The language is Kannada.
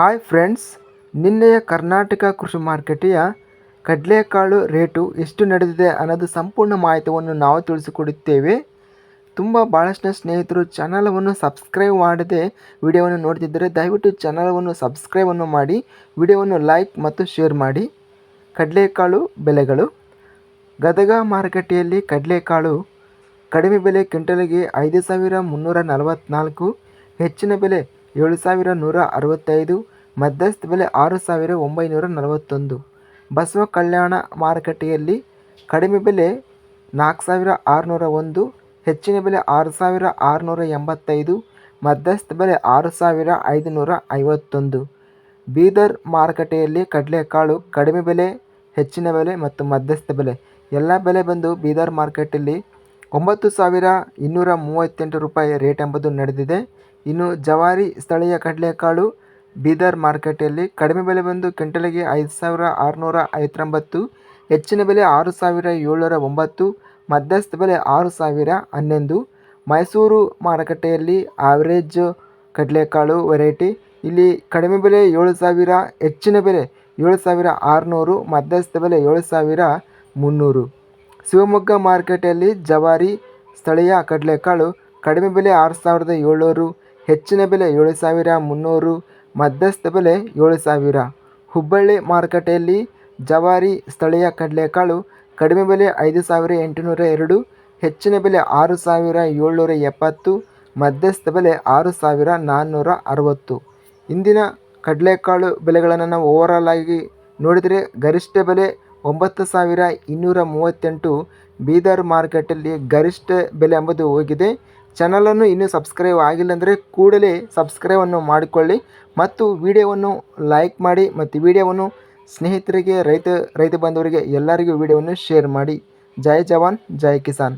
ಹಾಯ್ ಫ್ರೆಂಡ್ಸ್ ನಿನ್ನೆಯ ಕರ್ನಾಟಕ ಕೃಷಿ ಮಾರುಕಟ್ಟೆಯ ಕಡಲೆಕಾಳು ರೇಟು ಎಷ್ಟು ನಡೆದಿದೆ ಅನ್ನೋದು ಸಂಪೂರ್ಣ ಮಾಹಿತಿಯನ್ನು ನಾವು ತಿಳಿಸಿಕೊಡುತ್ತೇವೆ. ತುಂಬ ಭಾಳಷ್ಟು ಸ್ನೇಹಿತರು ಚಾನಲವನ್ನು ಸಬ್ಸ್ಕ್ರೈಬ್ ಮಾಡದೆ ವಿಡಿಯೋವನ್ನು ನೋಡ್ತಿದ್ದರೆ ದಯವಿಟ್ಟು ಚಾನಲವನ್ನು ಸಬ್ಸ್ಕ್ರೈಬನ್ನು ಮಾಡಿ, ವಿಡಿಯೋವನ್ನು ಲೈಕ್ ಮತ್ತು ಶೇರ್ ಮಾಡಿ. ಕಡಲೆಕಾಳು ಬೆಲೆಗಳು. ಗದಗ ಮಾರುಕಟ್ಟೆಯಲ್ಲಿ ಕಡಲೆಕಾಳು ಕಡಿಮೆ ಬೆಲೆ ಕ್ವಿಂಟಲಿಗೆ ಐದು ಸಾವಿರ ಮುನ್ನೂರ ನಲವತ್ತ್ನಾಲ್ಕು ಹೆಚ್ಚಿನ ಬೆಲೆ ಏಳು ಸಾವಿರ ನೂರ ಅರವತ್ತೈದು, ಮಧ್ಯಸ್ಥ ಬೆಲೆ ಆರು ಸಾವಿರ ಒಂಬೈನೂರ ನಲವತ್ತೊಂದು. ಬಸವ ಕಲ್ಯಾಣ ಮಾರುಕಟ್ಟೆಯಲ್ಲಿ ಕಡಿಮೆ ಬೆಲೆ ನಾಲ್ಕು ಸಾವಿರ ಆರುನೂರ ಒಂದು, ಹೆಚ್ಚಿನ ಬೆಲೆ ಆರು ಸಾವಿರ ಆರುನೂರ ಎಂಬತ್ತೈದು, ಮಧ್ಯಸ್ಥ ಬೆಲೆ ಆರು ಸಾವಿರ ಐದುನೂರ ಐವತ್ತೊಂದು. ಬೀದರ್ ಮಾರುಕಟ್ಟೆಯಲ್ಲಿ ಕಡಲೆಕಾಳು ಕಡಿಮೆ ಬೆಲೆ, ಹೆಚ್ಚಿನ ಬೆಲೆ ಮತ್ತು ಮಧ್ಯಸ್ಥ ಬೆಲೆ. ಎಲ್ಲ ಬೆಲೆ ಬಂದು ಬೀದರ್ ಮಾರ್ಕೆಟಲ್ಲಿ ಒಂಬತ್ತು ಸಾವಿರ ಇನ್ನೂರ ಮೂವತ್ತೆಂಟು ರೂಪಾಯಿ ರೇಟ್ ಎಂಬುದು ನಡೆದಿದೆ. ಇನ್ನು ಜವಾರಿ ಸ್ಥಳೀಯ ಕಡಲೆಕಾಳು ಬೀದರ್ ಮಾರುಕಟ್ಟೆಯಲ್ಲಿ ಕಡಿಮೆ ಬೆಲೆ ಬಂದು ಕ್ವಿಂಟಲಿಗೆ ಐದು ಸಾವಿರ ಆರುನೂರ ಐವತ್ತೊಂಬತ್ತು, ಹೆಚ್ಚಿನ ಬೆಲೆ ಆರು ಸಾವಿರ ಏಳ್ನೂರ ಒಂಬತ್ತು, ಮಧ್ಯಸ್ಥ ಬೆಲೆ ಆರು ಸಾವಿರ ಹನ್ನೊಂದು. ಮೈಸೂರು ಮಾರುಕಟ್ಟೆಯಲ್ಲಿ ಆವ್ರೇಜ್ ಕಡಲೆಕಾಳು ವೆರೈಟಿ ಇಲ್ಲಿ ಕಡಿಮೆ ಬೆಲೆ ಏಳು ಸಾವಿರ, ಹೆಚ್ಚಿನ ಬೆಲೆ ಏಳು ಸಾವಿರ ಆರುನೂರು, ಮಧ್ಯಸ್ಥ ಬೆಲೆ ಏಳು ಸಾವಿರ ಮುನ್ನೂರು. ಶಿವಮೊಗ್ಗ ಮಾರುಕಟ್ಟೆಯಲ್ಲಿ ಜವಾರಿ ಸ್ಥಳೀಯ ಕಡಲೆಕಾಳು ಕಡಿಮೆ ಬೆಲೆ ಆರು ಸಾವಿರದ ಏಳ್ನೂರು, ಹೆಚ್ಚಿನ ಬೆಲೆ ಏಳು ಸಾವಿರ ಮುನ್ನೂರು, ಮಧ್ಯಸ್ಥ ಬೆಲೆ ಏಳು ಸಾವಿರ. ಹುಬ್ಬಳ್ಳಿ ಮಾರುಕಟ್ಟೆಯಲ್ಲಿ ಜವಾರಿ ಸ್ಥಳೀಯ ಕಡಲೆಕಾಳು ಕಡಿಮೆ ಬೆಲೆ ಐದು ಸಾವಿರ ಎಂಟುನೂರ ಎರಡು, ಹೆಚ್ಚಿನ ಬೆಲೆ ಆರು ಸಾವಿರ ಏಳ್ನೂರ ಎಪ್ಪತ್ತು, ಮಧ್ಯಸ್ಥ ಬೆಲೆ ಆರು ಸಾವಿರ ನಾನ್ನೂರ ಅರವತ್ತು. ಇಂದಿನ ಕಡಲೆಕಾಳು ಬೆಲೆಗಳನ್ನು ನಾವು ಓವರಾಲ್ ಆಗಿ ನೋಡಿದರೆ ಗರಿಷ್ಠ ಬೆಲೆ ಒಂಬತ್ತು ಸಾವಿರ ಇನ್ನೂರ ಮೂವತ್ತೆಂಟು ಬೀದರ್ ಮಾರ್ಕೆಟಲ್ಲಿ ಗರಿಷ್ಠ ಬೆಲೆ ಎಂಬುದು ಹೋಗಿದೆ. ಚಾನಲನ್ನು ಇನ್ನೂ ಸಬ್ಸ್ಕ್ರೈಬ್ ಆಗಿಲ್ಲ ಅಂದರೆ ಕೂಡಲೇ ಸಬ್ಸ್ಕ್ರೈಬನ್ನು ಮಾಡಿಕೊಳ್ಳಿ ಮತ್ತು ವಿಡಿಯೋವನ್ನು ಲೈಕ್ ಮಾಡಿ ಮತ್ತು ವಿಡಿಯೋವನ್ನು ಸ್ನೇಹಿತರಿಗೆ, ರೈತ ರೈತ ಬಾಂಧವರಿಗೆ ಎಲ್ಲರಿಗೂ ವಿಡಿಯೋವನ್ನು ಶೇರ್ ಮಾಡಿ. ಜೈ ಜವಾನ್, ಜೈ ಕಿಸಾನ್.